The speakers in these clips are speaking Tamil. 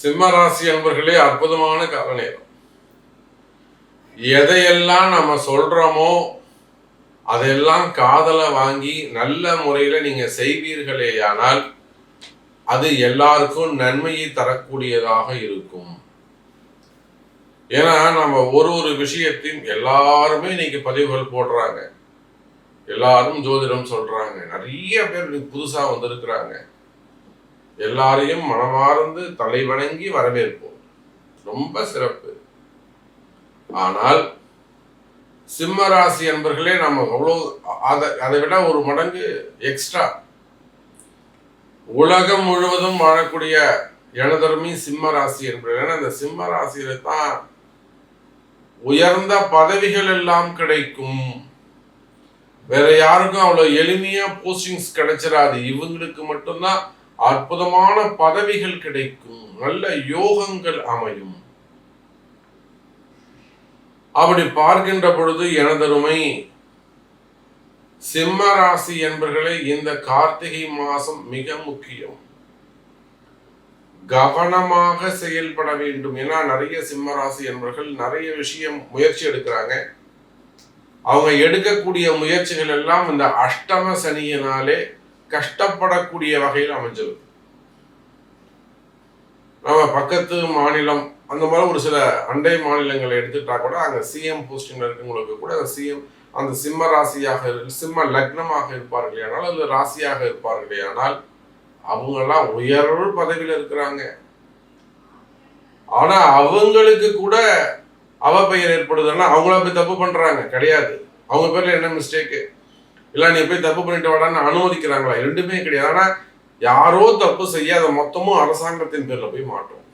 சிம்ம ராசி அன்பர்களே அற்புதமான கால நேரம் எதையெல்லாம் நம்ம சொல்றோமோ அதெல்லாம் காதலை வாங்கி நல்ல முறையில் நீங்கள் செய்வீர்களேயானால் அது எல்லாருக்கும் நன்மையை தரக்கூடியதாக இருக்கும். ஏன்னா நம்ம ஒரு ஒரு விஷயத்தையும் எல்லாருமே இன்னைக்கு பதிவுகள் போடுறாங்க. எல்லாரும் ஜோதிடம் சொல்றாங்க. நிறைய பேர் புதுசாக வந்திருக்கிறாங்க. எல்லாரையும் மனமார்ந்து தலை வணங்கி வரவேற்போம். ரொம்ப சிறப்பு. ஆனால் சிம்ம ராசி அன்பர்களே நம்ம அவ்வளோ அதை அதை விட ஒரு மடங்கு எக்ஸ்ட்ரா உலகம் முழுவதும் வாழக்கூடிய எனதருமே சிம்ம ராசி என்பது அந்த சிம்ம ராசியில தான் உயர்ந்த பதவிகள் எல்லாம் கிடைக்கும். வேற யாருக்கும் அவ்வளவு எளிமையா போஸ்டிங்ஸ் கிடைச்சிடாது இவங்களுக்கு மட்டும்தான் அற்புதமான பதவிகள் கிடைக்கும் நல்ல யோகங்கள் அமையும். அப்படி பார்க்கின்ற பொழுது எனதருமை சிம்ம ராசி என்பர்களே இந்த கார்த்திகை மாசம் மிக முக்கியம். கவனமாக செயல்பட வேண்டும். ஏன்னா நிறைய சிம்ம ராசி என்பர்கள் நிறைய விஷயம் முயற்சி எடுக்கிறாங்க. அவங்க எடுக்கக்கூடிய முயற்சிகள் எல்லாம் இந்த அஷ்டம சனியினாலே கஷ்டப்படக்கூடிய வகையில் அமைஞ்சிருக்கு நம்ம பக்கத்து மாநிலம் அந்த மாதிரி ஒரு சில அண்டை மாநிலங்களை எடுத்துட்டா கூட அங்க சிஎம் போஸ்டிங்ல இருக்கவங்களுக்கு கூட அந்த சிஎம் அந்த சிம்ம ராசியாக சிம்ம லக்னமாக இருப்பார்களே ஆனால் அல்லது ராசியாக இருப்பார்களே ஆனால் அவங்கெல்லாம் உயர் பதவியில் இருக்கிறாங்க. ஆனா அவங்களுக்கு கூட அவ பெயர் ஏற்படுதுன்னா அவங்கள போய் தப்பு பண்றாங்க. கிடையாது. அவங்க பேர்ல என்ன மிஸ்டேக்கு இல்ல நீ போய் தப்பு பண்ணிட்டு வாடான்னு அனுமதிக்கிறாங்களா? ரெண்டுமே கிடையாது. ஆனா யாரோ தப்பு செய்ய அதை மொத்தமும் அரசாங்கத்தின் பேர்ல போய் மாட்டோம்.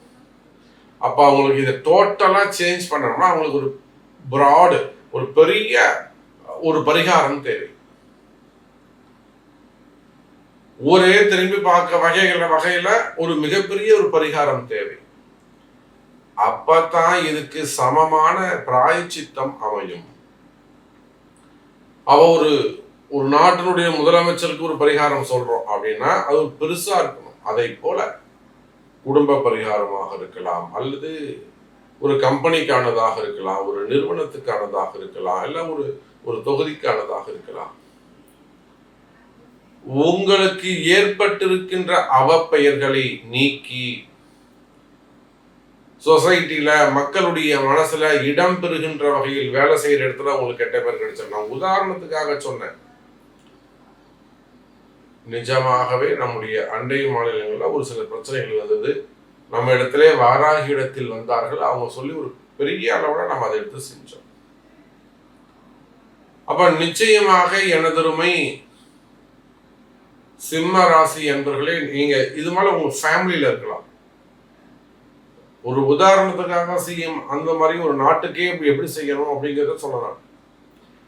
அப்ப அவங்களுக்கு இதை டோட்டலாக சேஞ்ச் பண்ணணும்னா அவங்களுக்கு ஒரு பிராடு ஒரு பெரிய ஒரு பரிகாரம் தேவை. ஒரே திரும்பி பார்க்க வகைகள வகையில ஒரு மிகப்பெரிய ஒரு பரிகாரம் தேவை. அப்பதான் இதுக்கு சமமான பிராயச்சித்தம் அமையும். அவ ஒரு ஒரு நாட்டினுடைய முதலமைச்சருக்கு ஒரு பரிகாரம் சொல்றோம் அப்படின்னா அது பெருசாக பெருசா இருக்கணும். அதை போல குடும்ப பரிகாரமாக இருக்கலாம் அல்லது ஒரு கம்பெனிக்கானதாக இருக்கலாம் ஒரு நிறுவனத்துக்கானதாக இருக்கலாம் இல்ல ஒரு ஒரு தொகுதிக்கானதாக இருக்கலாம். உங்களுக்கு ஏற்பட்டிருக்கின்ற அவப்பெயர்களை நீக்கி சொசைட்டியில மக்களுடைய மனசுல இடம் பெறுகின்ற வகையில் வேலை செய்யற இடத்துல உங்களுக்கு கெட்ட பேர் கிடைச்சிடும் நான் உதாரணத்துக்காக சொன்னேன். நிஜமாகவே நம்முடைய அண்டை மாநிலங்களில் ஒரு சில பிரச்சனைகள் வந்தது. நம்ம இடத்துல வாராகி இடத்தில் வந்தார்கள். அவங்க சொல்லி ஒரு பெரிய அளவுல நம்ம அதை எடுத்து செஞ்சோம். அப்ப நிச்சயமாக எனதருமை சிம்ம ராசி என்பர்களே நீங்க இது மேல உங்க ஃபேமிலியில இருக்கலாம். ஒரு உதாரணத்துக்காக செய்யும் அந்த மாதிரி ஒரு நாட்டுக்கே எப்படி செய்யணும் அப்படிங்கிறத சொல்லலாம்.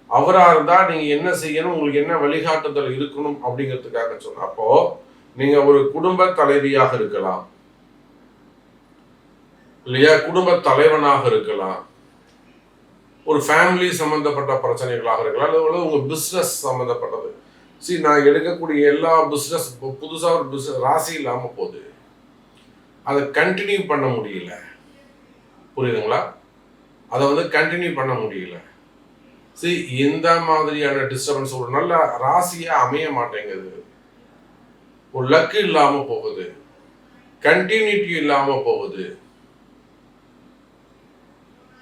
அவராக இருந்தால் நீங்கள் என்ன செய்யணும் உங்களுக்கு என்ன வழிகாட்டுதல் இருக்கணும் அப்படிங்கிறதுக்காக சொன்ன அப்போ நீங்கள் ஒரு குடும்ப தலைவியாக இருக்கலாம். இல்லையா? குடும்ப தலைவனாக இருக்கலாம். ஒரு ஃபேமிலி சம்மந்தப்பட்ட பிரச்சனைகளாக இருக்கலாம். அல்லது உங்கள் பிஸ்னஸ் சம்மந்தப்பட்டது சரி நான் எடுக்கக்கூடிய எல்லா பிஸ்னஸ் புதுசாக ஒரு பிஸ்னஸ் ராசி இல்லாமல் போகுது. அதை கண்டினியூ பண்ண முடியல. புரியுதுங்களா? அதை வந்து கண்டினியூ பண்ண முடியல. சரி இந்த மாதிரியான டிஸ்டர்பன்ஸ் ஒரு நல்ல ராசியாக அமைய மாட்டேங்குது. ஒரு லக்கு இல்லாம போகுது. கண்டினியூட்டி இல்லாம போகுது.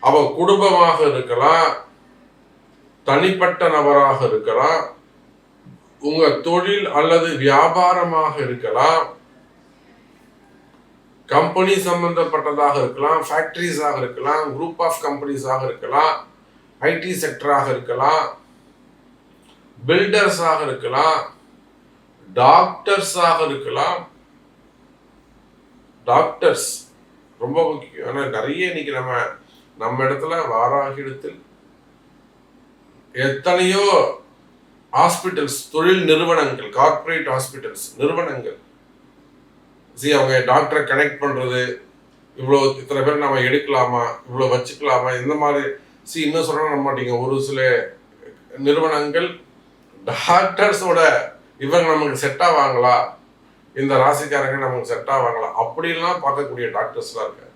அவ குடும்பமாக இருக்கலாம் தனிப்பட்ட நபராக இருக்கலாம் உங்க தொழில் அல்லது வியாபாரமாக இருக்கலாம் கம்பெனி சம்பந்தப்பட்டதாக இருக்கலாம் ஃபேக்டரிஸாக இருக்கலாம் குரூப் ஆஃப் கம்பெனிஸாக இருக்கலாம் ஐடி செக்டராக இருக்கலாம் பில்டர்ஸாக இருக்கலாம் டாக்டர்ஸாக இருக்கலாம். டாக்டர்ஸ் ரொம்ப முக்கியம். ஆனால் நிறைய இன்னைக்கு நம்ம நம்ம இடத்துல வாராக இடத்தில் எத்தனையோ ஹாஸ்பிட்டல்ஸ் தொழில் நிறுவனங்கள் கார்ப்பரேட் ஹாஸ்பிட்டல்ஸ் நிறுவனங்கள். சரி அவங்க டாக்டரை கனெக்ட் பண்ணுறது இவ்வளோ இத்தனை பேர் நம்ம எடுக்கலாமா இவ்வளோ வச்சுக்கலாமா இந்த மாதிரி சி இன்னும் சொல்ல நம்ப மாட்டீங்க. ஒரு சில நிறுவனங்கள் டாக்டர்ஸோட இவங்க நமக்கு செட் ஆவாங்களா? இந்த ராசிக்காரங்க நமக்கு செட் ஆவாங்களா? அப்படிலாம் பார்க்கக்கூடிய டாக்டர்ஸ்லாம் இருக்காங்க.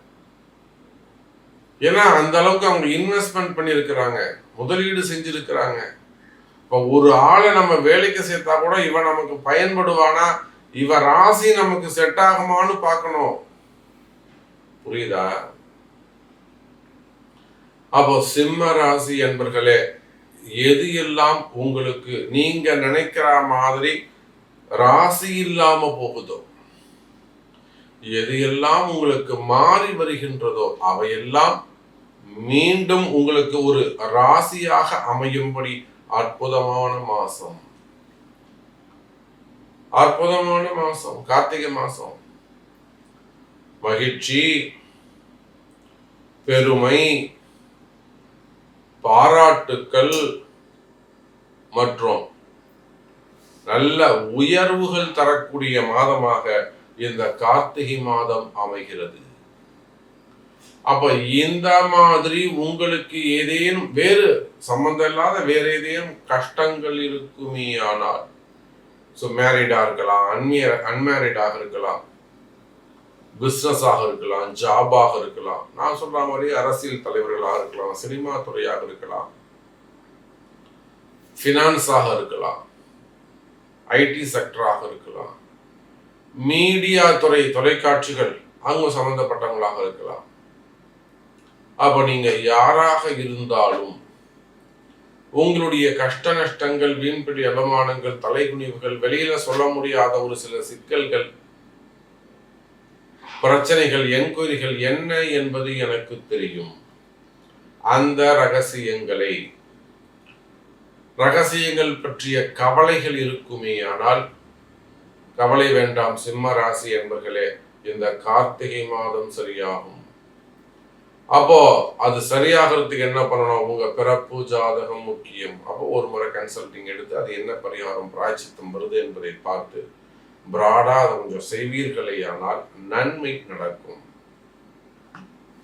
ஏன்னா அந்த அளவுக்கு அவங்க இன்வெஸ்ட்மெண்ட் பண்ணியிருக்கிறாங்க. முதலீடு செஞ்சிருக்கிறாங்க. இப்போ ஒரு ஆளை நம்ம வேலைக்கு சேர்த்தா கூட இவன் நமக்கு பயன்படுவானா? இவன் ராசி நமக்கு செட் ஆகுமான்னு பார்க்கணும். புரியுதா? அப்போ சிம்ம ராசி என்பர்களே எது எல்லாம் உங்களுக்கு நீங்க நினைக்கிற மாதிரி ராசி இல்லாம போகுதோ எது எல்லாம் உங்களுக்கு மாறி வருகின்றதோ அவையெல்லாம் மீண்டும் உங்களுக்கு ஒரு ராசியாக அமையும்படி அற்புதமான மாசம். அற்புதமான மாசம் கார்த்திகை மாசம். மகிழ்ச்சி பெருமை பாராட்டுக்கள் மற்றும் நல்ல உயர்வுகள் தரக்கூடிய மாதமாக இந்த கார்த்திகை மாதம் அமைகிறது. அப்ப இந்த மாதிரி உங்களுக்கு ஏதேனும் வேறு சம்பந்தம் இல்லாத வேற ஏதேனும் கஷ்டங்கள் இருக்குமே ஆனால் ஸோ மேரிடா இருக்கலாம் அன்மிய அன்மேரிடாக இருக்கலாம் பிஸ்னஸாக இருக்கலாம் ஜாபாக இருக்கலாம். நான் சொல்ற மாதிரி அரசியல் தலைவர்களாக இருக்கலாம் சினிமா துறையாக இருக்கலாம் ஃபினான்ஸாக இருக்கலாம் ஐடி செக்டராக இருக்கலாம் மீடியா துறை தொலைக்காட்சிகள் அவங்க சம்பந்தப்பட்டவங்களாக இருக்கலாம். அப்ப நீங்க யாராக இருந்தாலும் உங்களுடைய கஷ்ட நஷ்டங்கள் வீண்பிடி அவமானங்கள் தலைகுனிவுகள் வெளியில சொல்ல முடியாத ஒரு சில சிக்கல்கள் பிரச்சனைகள் என்கொயரிகள் என்ன என்பது எனக்கு தெரியும். அந்த ரகசியங்களை ரகசியங்கள் பற்றிய கவலைகள் இருக்குமே ஆனால் கவலை வேண்டாம் சிம்ம ராசி என்பர்களே இந்த கார்த்திகை மாதம் சரியாகும். அப்போ அது சரியாகிறதுக்கு என்ன பண்ணணும்? உங்க பிறப்பு ஜாதகம் முக்கியம். அப்போ ஒரு முறை கன்சல்டிங் எடுத்து அது என்ன பரிகாரம் பிராய்ச்சித்தம் வருது என்பதை பார்த்து பிராடாக அதை கொஞ்சம் செய்வீர்களே ஆனால் நன்மை நடக்கும்.